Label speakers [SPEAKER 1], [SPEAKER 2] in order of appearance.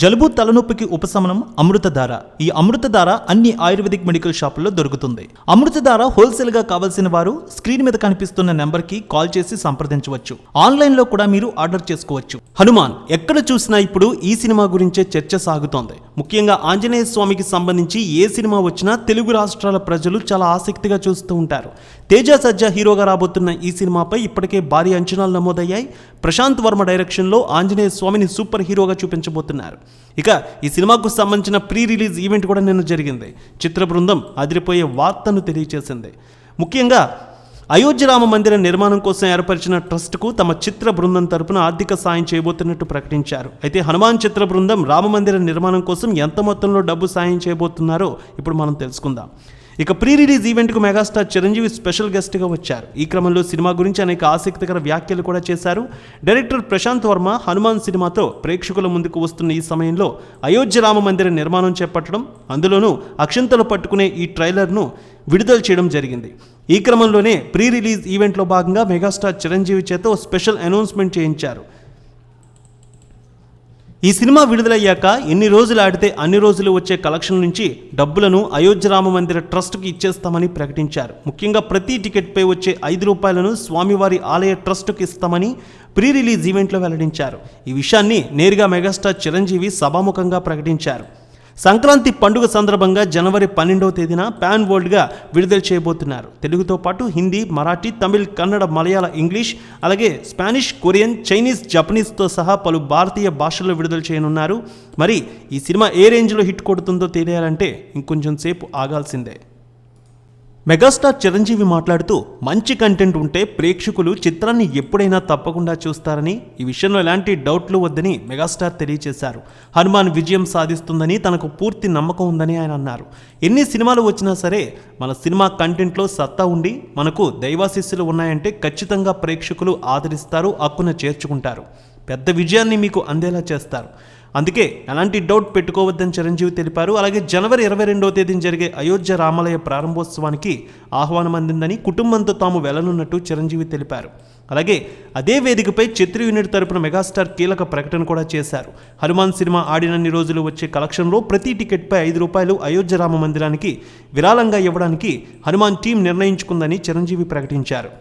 [SPEAKER 1] జలుబు తలనొప్పికి ఉపశమనం అమృతధార. ఈ అమృతధార అన్ని ఆయుర్వేదిక్ మెడికల్ షాపుల్లో దొరుకుతుంది. అమృతధార హోల్సేల్గా కావాల్సిన వారు స్క్రీన్ మీద కనిపిస్తున్న నెంబర్కి కాల్ చేసి సంప్రదించవచ్చు. ఆన్లైన్లో కూడా మీరు ఆర్డర్ చేసుకోవచ్చు. హనుమాన్ ఎక్కడ చూసినా ఇప్పుడు ఈ సినిమా గురించే చర్చ సాగుతోంది. ముఖ్యంగా ఆంజనేయ స్వామికి సంబంధించి ఏ సినిమా వచ్చినా తెలుగు రాష్ట్రాల ప్రజలు చాలా ఆసక్తిగా చూస్తూ ఉంటారు. తేజ సజ్జా హీరోగా రాబోతున్న ఈ సినిమాపై ఇప్పటికే భారీ అంచనాలు నమోదయ్యాయి. ప్రశాంత్ వర్మ డైరెక్షన్లో ఆంజనేయ స్వామిని సూపర్ హీరోగా చూపించబోతున్నారు. ఇక ఈ సినిమాకు సంబంధించిన ప్రీ రిలీజ్ ఈవెంట్ కూడా నిన్న జరిగింది. చిత్ర బృందం అదిరిపోయే వార్తను తెలియజేసింది ముఖ్యంగా అయోధ్య రామ మందిర నిర్మాణం కోసం ఏర్పరిచిన ట్రస్ట్కు తమ చిత్ర బృందం తరపున ఆర్థిక సాయం చేయబోతున్నట్టు ప్రకటించారు. అయితే హనుమాన్ చిత్ర బృందం రామ మందిర నిర్మాణం కోసం ఎంత మొత్తంలో డబ్బు సాయం చేయబోతున్నారో ఇప్పుడు మనం తెలుసుకుందాం. ఇక ప్రీ రిలీజ్ ఈవెంట్కు మెగాస్టార్ చిరంజీవి స్పెషల్ గెస్ట్గా వచ్చారు. ఈ క్రమంలో సినిమా గురించి అనేక ఆసక్తికర వ్యాఖ్యలు కూడా చేశారు. డైరెక్టర్ ప్రశాంత్ వర్మ హనుమాన్ సినిమాతో ప్రేక్షకుల ముందుకు వస్తున్న ఈ సమయంలో అయోధ్య రామ మందిర నిర్మాణం చేపట్టడం అందులోనూ అక్షంతలు పట్టుకునే ఈ ట్రైలర్ను విడుదల చేయడం జరిగింది. ఈ క్రమంలోనే ప్రీ రిలీజ్ ఈవెంట్లో భాగంగా మెగాస్టార్ చిరంజీవి చేత స్పెషల్ అనౌన్స్మెంట్ చేయించారు. ఈ సినిమా విడుదలయ్యాక ఎన్ని రోజులు ఆడితే అన్ని రోజులు వచ్చే కలెక్షన్ నుంచి డబ్బులను అయోధ్య రామ మందిర ట్రస్ట్కి ఇచ్చేస్తామని ప్రకటించారు. ముఖ్యంగా ప్రతి టికెట్పై వచ్చే ఐదు రూపాయలను స్వామివారి ఆలయ ట్రస్ట్కి ఇస్తామని ప్రీ రిలీజ్ ఈవెంట్లో వెల్లడించారు. ఈ విషయాన్ని నేరుగా మెగాస్టార్ చిరంజీవి సభాముఖంగా ప్రకటించారు. సంక్రాంతి పండుగ సందర్భంగా జనవరి పన్నెండవ తేదీన పాన్ వరల్డ్గా విడుదల చేయబోతున్నారు. తెలుగుతో పాటు హిందీ మరాఠీ తమిళ్ కన్నడ మలయాళ ఇంగ్లీష్ అలాగే స్పానిష్ కొరియన్ చైనీస్ జపనీస్తో సహా పలు భారతీయ భాషల్లో విడుదల చేయనున్నారు. మరి ఈ సినిమా ఏ రేంజ్లో హిట్ కొడుతుందో తెలియాలంటే ఇంకొంచెం సేపు ఆగాల్సిందే. మెగాస్టార్ చిరంజీవి మాట్లాడుతూ మంచి కంటెంట్ ఉంటే ప్రేక్షకులు చిత్రాన్ని ఎప్పుడైనా తప్పకుండా చూస్తారని ఈ విషయంలో ఎలాంటి డౌట్లు వద్దని మెగాస్టార్ తెలియజేశారు హనుమాన్ విజయం సాధిస్తుందని తనకు పూర్తి నమ్మకం ఉందని ఆయన అన్నారు. ఎన్ని సినిమాలు వచ్చినా సరే మన సినిమా కంటెంట్లో సత్తా ఉండి మనకు దైవాశిస్సులు ఉన్నాయంటే ఖచ్చితంగా ప్రేక్షకులు ఆదరిస్తారు హక్కున చేర్చుకుంటారు. పెద్ద విజయాన్ని మీకు అందేలా చేస్తారు. అందుకే ఎలాంటి డౌట్ పెట్టుకోవద్దని చిరంజీవి తెలిపారు. అలాగే జనవరి ఇరవై రెండవ తేదీన జరిగే అయోధ్య రామాలయ ప్రారంభోత్సవానికి ఆహ్వానం అందిందని కుటుంబంతో తాము వెళ్ళనున్నట్టు చిరంజీవి తెలిపారు. అలాగే అదే వేదికపై చిత్ర యూనిట్ తరపున మెగాస్టార్ కీలక ప్రకటన కూడా చేశారు. హనుమాన్ సినిమా ఆడినన్ని రోజులు వచ్చే కలెక్షన్లో ప్రతి టికెట్పై ఐదు రూపాయలు అయోధ్య రామ మందిరానికి విరాళంగా ఇవ్వడానికి హనుమాన్ టీం నిర్ణయించుకుందని చిరంజీవి ప్రకటించారు.